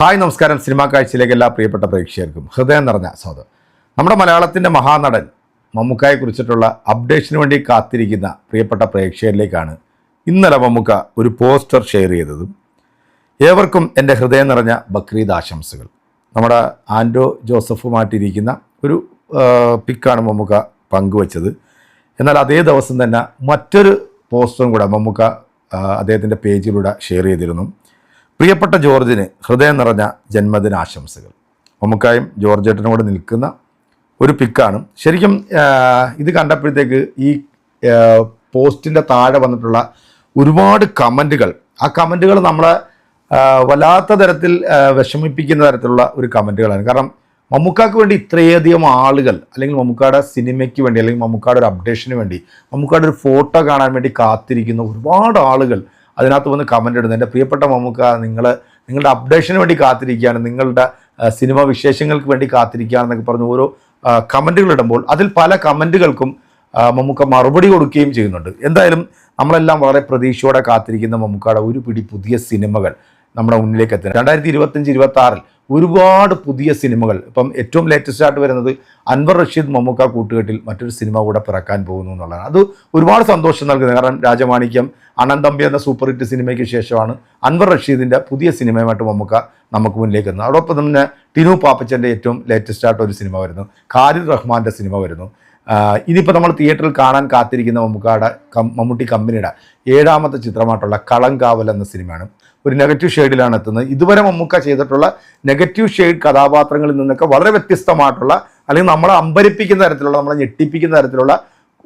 Hi നമസ്കാരം. Cinema കാഴ്ചയിലേക്ക് എല്ലാ പ്രിയപ്പെട്ട പ്രേക്ഷകർക്കും ഹൃദയം നിറഞ്ഞ സ്വാഗതം. നമ്മുടെ മലയാളത്തിന്റെ മഹാനടൻ മമ്മൂക്കായെ കുറിച്ചിട്ടുള്ള അപ്ഡേഷന് വേണ്ടി കാത്തിരിക്കുന്ന പ്രിയപ്പെട്ട പ്രേക്ഷകരിലേക്കാണ് ഇന്നലെ മമ്മൂക്ക ഒരു പോസ്റ്റർ ഷെയർ ചെയ്തതും ഏവർക്കും എന്റെ ഹൃദയം നിറഞ്ഞ ബക്രീദ് ആശംസകൾ. നമ്മുടെ ആൻഡോ ജോസഫുമായിട്ടിരിക്കുന്ന ഒരു പിക്കാണ് മമ്മൂക്ക പങ്കുവച്ചത്. എന്നാൽ അതേ ദിവസം തന്നെ മറ്റൊരു പോസ്റ്ററും കൂടെ മമ്മൂക്ക അദ്ദേഹത്തിന്റെ പേജിലൂടെ ഷെയർ ചെയ്തിരുന്നു. പ്രിയപ്പെട്ട ജോർജിന് ഹൃദയം നിറഞ്ഞ ജന്മദിനാശംസകൾ. നമുക്കായും ജോർജേട്ടനും കൂടെ നിൽക്കുന്ന ഒരു പിക്കാണ്. ശരിക്കും ഇത് കണ്ടപ്പോഴത്തേക്ക് ഈ പോസ്റ്റിന്റെ താഴെ വന്നിട്ടുള്ള ഒരുപാട് കമന്റുകൾ ആ കമന്റുകൾ നമ്മളെ വല്ലാത്ത തരത്തിൽ വിഷമിപ്പിക്കുന്ന തരത്തിലുള്ള ഒരു കമന്റുകളാണ് കാരണം മമ്മൂക്കാക്ക് വേണ്ടി ഇത്രയധികം ആളുകൾ അല്ലെങ്കിൽ മമ്മൂക്കായുടെ സിനിമയ്ക്ക് വേണ്ടി അല്ലെങ്കിൽ മമ്മൂക്കായുടെ ഒരു അപ്ഡേഷന് വേണ്ടി മമ്മൂക്കായുടെ ഒരു ഫോട്ടോ കാണാൻ വേണ്ടി കാത്തിരിക്കുന്ന ഒരുപാട് ആളുകൾ അതിനകത്ത് വന്ന് കമന്റ് ഇടുന്നു. എന്റെ പ്രിയപ്പെട്ട മമ്മൂക്ക നിങ്ങൾ നിങ്ങളുടെ അപ്ഡേഷന് വേണ്ടി കാത്തിരിക്കുകയാണ്. നിങ്ങളുടെ സിനിമ വിശേഷങ്ങൾക്ക് വേണ്ടി കാത്തിരിക്കുകയാണെന്നൊക്കെ പറഞ്ഞ് ഓരോ കമന്റുകൾ ഇടുമ്പോൾ അതിൽ പല കമന്റുകൾക്കും മമ്മൂക്ക മറുപടി കൊടുക്കുകയും ചെയ്യുന്നുണ്ട്. എന്തായാലും നമ്മളെല്ലാം വളരെ പ്രതീക്ഷയോടെ കാത്തിരിക്കുന്ന മമ്മൂക്കയുടെ ഒരു പിടി പുതിയ സിനിമകൾ നമ്മുടെ മുന്നിലേക്ക് എത്തുന്നത് രണ്ടായിരത്തി ഇരുപത്തഞ്ച് ഇരുപത്തി ഒരുപാട് പുതിയ സിനിമകൾ ഇപ്പം ഏറ്റവും ലേറ്റസ്റ്റ് ആയിട്ട് വരുന്നത് അൻവർ റഷീദ് മമ്മൂക്ക കൂട്ടുകെട്ടിൽ മറ്റൊരു സിനിമ കൂടെ പിറക്കാൻ പോകുന്നു എന്നുള്ളതാണ്. അത് ഒരുപാട് സന്തോഷം നൽകുന്നത് കാരണം രാജമാണിക്യം അനന്തമ്പി എന്ന സൂപ്പർ ഹിറ്റ് സിനിമയ്ക്ക് ശേഷമാണ് അൻവർ റഷീദിന്റെ പുതിയ സിനിമയുമായിട്ട് മമ്മൂക്ക നമുക്ക് മുന്നിലേക്ക് എത്തുന്നത് അതോടൊപ്പം തന്നെ ടിനു പാപ്പച്ചന്റെ ഏറ്റവും ലേറ്റസ്റ്റ് ആയിട്ട് ഒരു സിനിമ വരുന്നു. ഖാലിദ് റഹ്മാന്റെ സിനിമ വരുന്നു. ഇനിയിപ്പോൾ നമ്മൾ തിയേറ്ററിൽ കാണാൻ കാത്തിരിക്കുന്ന മമ്മൂക്കായുടെ കം മമ്മൂട്ടി കമ്പനിയുടെ ഏഴാമത്തെ ചിത്രമായിട്ടുള്ള കളങ്കാവൽ എന്ന സിനിമയാണ്. ഒരു നെഗറ്റീവ് ഷെയ്ഡിലാണ് എത്തുന്നത്. ഇതുവരെ മമ്മൂക്ക ചെയ്തിട്ടുള്ള നെഗറ്റീവ് ഷെയ്ഡ് കഥാപാത്രങ്ങളിൽ നിന്നൊക്കെ വളരെ വ്യത്യസ്തമായിട്ടുള്ള അല്ലെങ്കിൽ നമ്മളെ അമ്പരിപ്പിക്കുന്ന തരത്തിലുള്ള നമ്മളെ ഞെട്ടിപ്പിക്കുന്ന തരത്തിലുള്ള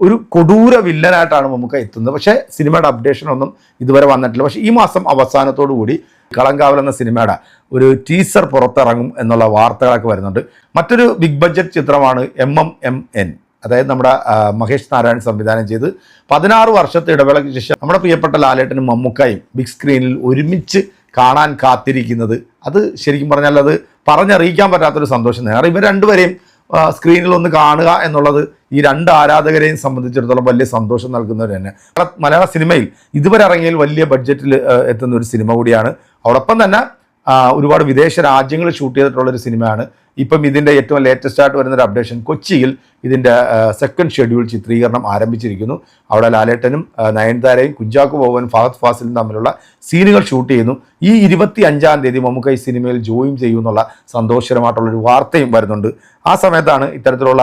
ഒരു കൊടൂര വില്ലനായിട്ടാണ് മമ്മൂക്ക എത്തുന്നത്. പക്ഷേ സിനിമയുടെ അപ്ഡേഷൻ ഒന്നും ഇതുവരെ വന്നിട്ടില്ല. പക്ഷേ ഈ മാസം അവസാനത്തോടു കൂടി കളങ്കാവൽ എന്ന സിനിമയുടെ ഒരു ടീസർ പുറത്തിറങ്ങും എന്നുള്ള വാർത്തകളൊക്കെ വരുന്നുണ്ട്. മറ്റൊരു ബിഗ് ബഡ്ജറ്റ് ചിത്രമാണ് എം എം എം എൻ അതായത് നമ്മുടെ മഹേഷ് നാരായൺ സംവിധാനം ചെയ്ത് പതിനാറ് വർഷത്തെ ഇടവേളയ്ക്ക് ശേഷം നമ്മുടെ പ്രിയപ്പെട്ട ലാലേട്ടനും മമ്മൂക്കായും ബിഗ് സ്ക്രീനിൽ ഒരുമിച്ച് കാണാൻ കാത്തിരിക്കുന്നത്. അത് ശരിക്കും പറഞ്ഞാൽ അത് പറഞ്ഞറിയിക്കാൻ പറ്റാത്തൊരു സന്തോഷം തന്നെയാണ്. ഇവർ രണ്ടുപേരെയും സ്ക്രീനിൽ ഒന്ന് കാണുക എന്നുള്ളത് ഈ രണ്ട് ആരാധകരെയും സംബന്ധിച്ചിടത്തോളം വലിയ സന്തോഷം നൽകുന്നവർ തന്നെ. മലയാള- സിനിമയിൽ ഇതുവരെ ഇറങ്ങിയതിൽ വലിയ ബഡ്ജറ്റിൽ എത്തുന്ന ഒരു സിനിമ കൂടിയാണ്. അതോടൊപ്പം തന്നെ ഒരുപാട് വിദേശ രാജ്യങ്ങളിൽ ഷൂട്ട് ചെയ്തിട്ടുള്ള ഒരു സിനിമയാണ്. ഇപ്പം ഇതിന്റെ ഏറ്റവും ലേറ്റസ്റ്റ് ആയിട്ട് വരുന്നൊരു അപ്ഡേഷൻ കൊച്ചിയിൽ ഇതിന്റെ സെക്കൻഡ് ഷെഡ്യൂൾ ചിത്രീകരണം ആരംഭിച്ചിരിക്കുന്നു. അവിടെ ലാലേട്ടനും നയൻതാരയും കുഞ്ചാക്കു ബോവൻ ഫഹദ് ഫാസിലും തമ്മിലുള്ള സീനുകൾ ഷൂട്ട് ചെയ്യുന്നു. ഈ ഇരുപത്തി അഞ്ചാം തീയതി മമ്മൂക്ക ഈ സിനിമയിൽ ജോയിൻ ചെയ്യുമെന്നുള്ള സന്തോഷകരമായിട്ടുള്ളൊരു വാർത്തയും വരുന്നുണ്ട്. ആ സമയത്താണ് ഇത്തരത്തിലുള്ള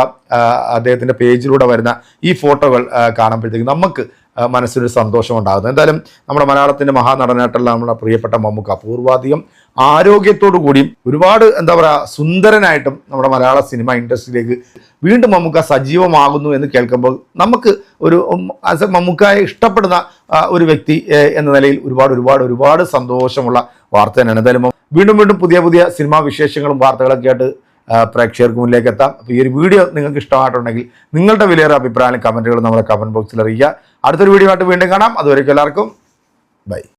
അദ്ദേഹത്തിന്റെ പേജിലൂടെ വരുന്ന ഈ ഫോട്ടോകൾ കാണുമ്പോഴത്തേക്ക് നമുക്ക് മനസ്സിനൊരു സന്തോഷം ഉണ്ടാകുന്നത്. എന്തായാലും നമ്മുടെ മലയാളത്തിന്റെ മഹാനടനായിട്ടുള്ള നമ്മുടെ പ്രിയപ്പെട്ട മമ്മൂക്ക പൂർവാധികം ആരോഗ്യത്തോടു കൂടിയും ഒരുപാട് എന്താ പറയുക സുന്ദരനായിട്ടും നമ്മുടെ മലയാള സിനിമ ഇൻഡസ്ട്രിയിലേക്ക് വീണ്ടും മമ്മൂക്ക സജീവമാകുന്നു എന്ന് കേൾക്കുമ്പോൾ നമുക്ക് ഒരു മമ്മൂക്കായെ ഇഷ്ടപ്പെടുന്ന ഒരു വ്യക്തി എന്ന നിലയിൽ ഒരുപാട് ഒരുപാട് ഒരുപാട് സന്തോഷമുള്ള വാർത്ത തന്നെയാണ്. എന്തായാലും വീണ്ടും വീണ്ടും പുതിയ പുതിയ സിനിമാ വിശേഷങ്ങളും വാർത്തകളൊക്കെ ആയിട്ട് പ്രേക്ഷകർക്ക് മുന്നിലേക്ക് എത്താം. അപ്പോൾ ഈ ഒരു വീഡിയോ നിങ്ങൾക്ക് ഇഷ്ടമായിട്ടുണ്ടെങ്കിൽ നിങ്ങളുടെ വിലയേറെ അഭിപ്രായം കമന്റുകൾ നമ്മുടെ കമന്റ് ബോക്സിൽ അറിയിക്കുക. അടുത്തൊരു വീഡിയോ ആയിട്ട് വീണ്ടും കാണാം. അതുവരെയ്ക്കും എല്ലാവർക്കും ബൈ.